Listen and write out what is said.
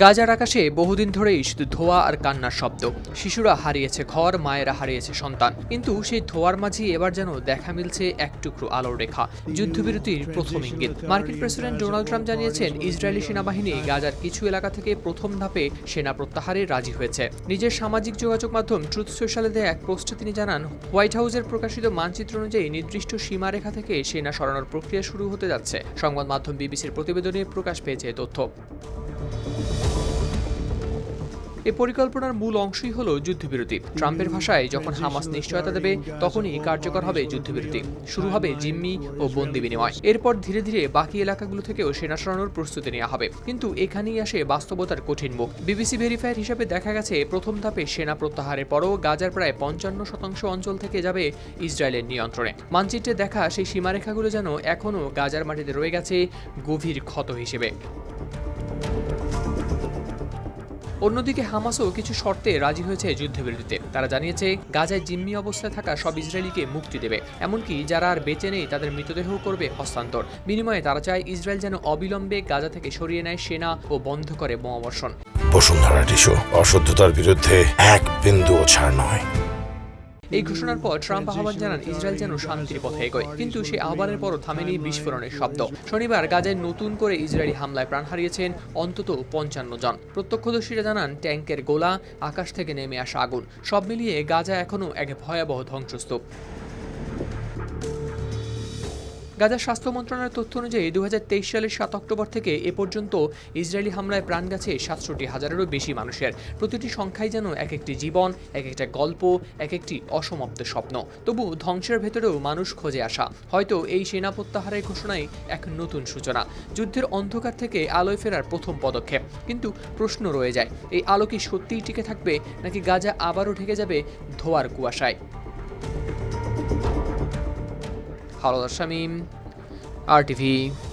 গাজার আকাশে বহুদিন ধরেই শুধু ধোয়া আর কান্নার শব্দ। শিশুরা হারিয়েছে ঘর, মায়েরা হারিয়েছে সন্তান। কিন্তু সেই ধোয়ার মাঝে এবার যেন দেখা মিলছে এক টুকরো আলোর রেখা। যুদ্ধবিরতির প্রথম ইঙ্গিত। মার্কিন প্রেসিডেন্ট ডোনাল্ড ট্রাম্প জানিয়েছেন, ইসরায়েলি সেনাবাহিনী গাজার কিছু এলাকা থেকে প্রথম ধাপে সেনা প্রত্যাহারে রাজি হয়েছে। নিজের সামাজিক যোগাযোগ মাধ্যম ট্রুথ সোশ্যালে দেয়া এক পোস্টে তিনি জানান, হোয়াইট হাউসের প্রকাশিত মানচিত্র অনুযায়ী নির্দিষ্ট সীমারেখা থেকে সেনা সরানোর প্রক্রিয়া শুরু হতে যাচ্ছে। সংবাদ মাধ্যম বিবিসির প্রতিবেদনে প্রকাশ পেয়েছে তথ্য। এই পরিকল্পনার মূল অংশই হল যুদ্ধবিরতি। ট্রাম্পের ভাষায় যখন হামাস নিশ্চয়তা দেবে, তখনই কার্যকর হবে যুদ্ধবিরতি। শুরু হবে জিম্মি ও বন্দি বিনিময়। এরপর ধীরে ধীরে বাকি এলাকাগুলো থেকেও সেনা সরানোর প্রস্তুতি নেওয়া হবে। কিন্তু এখানেই আসে বাস্তবতার কঠিন মুখ। বিবিসি ভেরিফায়ার হিসাবে দেখা গেছে, প্রথম ধাপে সেনা প্রত্যাহারের পরও গাজার প্রায় পঞ্চান্ন শতাংশ অঞ্চল থেকে যাবে ইসরায়েলের নিয়ন্ত্রণে। মানচিত্রে দেখা সেই সীমারেখাগুলো যেন এখনও গাজার মাটিতে রয়ে গেছে গভীর ক্ষত হিসেবে। অন্যদিকে হামাসও কিছু শর্তে রাজি হয়েছে যুদ্ধবিরতিতে। তারা জানিয়েছে, গাজায় জিম্মি অবস্থায় থাকা সব ইসরায়েলিকে মুক্তি দেবে, এমনকি যারা আর বেঁচে নেই তাদের মৃতদেহ করবে হস্তান্তর। বিনিময়ে তারা চায় ইসরায়েল যেন অবিলম্বে গাজা থেকে সরিয়ে নেয় সেনা ও বন্ধ করে বোমাবর্ষণ। বসুন্ধরা টিস্যু অশুদ্ধতার বিরুদ্ধে এক বিন্দুও ছাড় নয়। এই ঘোষণার পর ট্রাম্প আহ্বান জানান, ইসরায়েল যেন শান্তির পথে এগোয়। কিন্তু সেই আহ্বানের পরও থামেনি বিস্ফোরণের শব্দ। শনিবার গাজায় নতুন করে ইসরায়েলি হামলায় প্রাণ হারিয়েছেন অন্তত পঞ্চান্ন জন। প্রত্যক্ষদর্শীরা জানান ট্যাঙ্কের গোলা, আকাশ থেকে নেমে আসা আগুন, সব মিলিয়ে গাজা এখনও এক ভয়াবহ ধ্বংসস্তূপ। গাজার স্বাস্থ্য মন্ত্রণালয়ের তথ্য অনুযায়ী দু হাজার তেইশ সালের সাত অক্টোবর থেকে এ পর্যন্ত ইসরায়েলি হামলায় প্রাণ গেছে সাতষট্টি হাজারেরও বেশি মানুষের। প্রতিটি সংখ্যাই যেন এক একটি জীবন, এক একটা গল্প, এক একটি অসমাপ্ত স্বপ্ন। তবু ধ্বংসের ভেতরেও মানুষ খোঁজে আসা। হয়তো এই সেনা প্রত্যাহারের ঘোষণাই এক নতুন সূচনা। যুদ্ধের অন্ধকার থেকে আলোয় ফেরার প্রথম পদক্ষেপ। কিন্তু প্রশ্ন রয়ে যায়, এই আলো কি সত্যিই টিকে থাকবে, নাকি গাজা আবারও ঢেকে যাবে ধোয়ার কুয়াশায়? Halolar Shamim, RTV.